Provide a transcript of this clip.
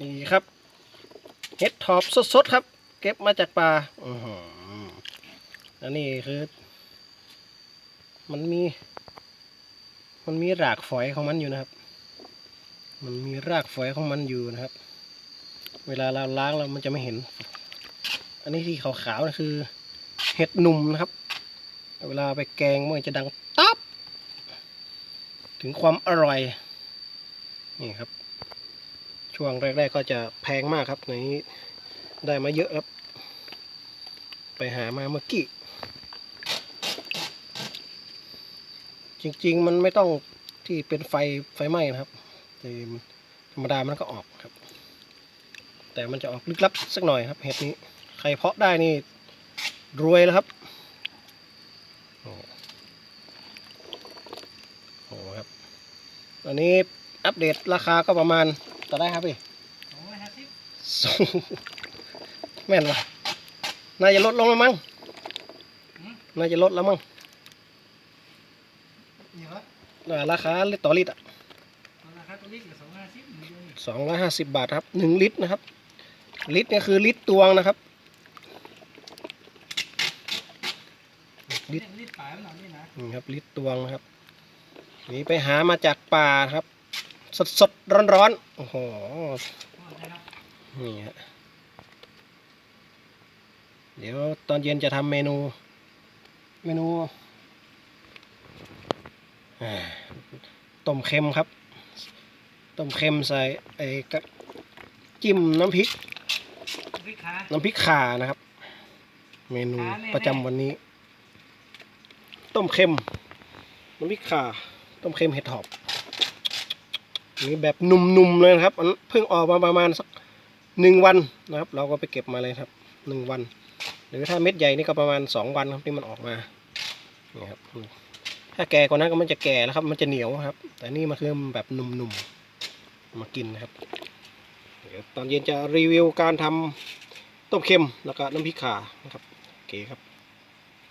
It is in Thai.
นี่ครับเห็ดถอบสดๆครับ เก็บมาจากป่าอือหืออันนี้คือ มันมี มันมีรากฝอยของมันอยู่นะครับ มันมีรากฝอยของมันอยู่นะครับ เวลาเราล้างแล้วมันจะไม่เห็น อันนี้ที่ขาวๆนะคือ เห็ดหนุ่มนะครับ เวลาไปแกงมันจะดังตับถึงความอร่อย นี่ครับ ช่วงแรก ๆ ก็จะแพงมากครับในนี้ได้มาเยอะครับ ไปหามาเมื่อกี้ จริง ๆ มันไม่ต้องที่เป็นไฟไฟไหม้นะครับแต่ธรรมดามันก็ออกครับ แต่มันจะออกลึกลับสักหน่อยครับเห็ดนี้ ใครเพาะได้นี่รวยแล้วครับโอ้โหครับ ตอนนี้อัปเดตราคาก็ประมาณ ต่อได้ครับพี่สองร้อยห้าสิบสองแม่นวะน่าจะลดลงแล้วมั้งน่าจะลดแล้วมั้งเยอะอ่าราคาลิตรต่อลิตรราคาตัวเล็กกับสองร้อยห้าสิบเหมือนเดิมสองร้อยห้าสิบบาทครับหนึ่งลิตรนะครับ ลิตรเนี่ยคือลิตรตวงนะครับลิตรลิตรปลายมันหน่อยนี่นะนี่ครับลิตรตวงนะครับนี่ไปหามาจากป่าครับ สดสดร้อนร้อนๆโอ้โหนะครับนี่ฮะเดี๋ยวตอนเย็นจะทำเมนู เมนูอ่าต้มเค็มครับ ต้มเค็มใส่ไอ้กะจิ้มน้ำพริกพริกขาน้ำพริกข่านะครับ เมนูข่าแน่ๆประจำวันนี้ ต้มเค็มน้ำพริกข่า ต้มเค็มเห็ดหอบ นี่แบบนุ่มๆเลยนะครับอันเพิ่งออกมาประมาณสักหนึ่งวันนะครับ เราก็ไปเก็บมาเลยครับหนึ่งวัน หรือถ้าเม็ดใหญ่นี่ก็ประมาณสองวันครับที่มันออกมานี่ครับถ้าแก่กว่านั้นก็มันจะแก่แล้วครับ มันจะเหนียวครับ แต่นี่มันคือแบบนุ่มๆมากินนะครับเดี๋ยวตอนเย็นจะรีวิวการทำต้มเค็มแล้วก็น้ำพริกข่านะครับโอเคครับ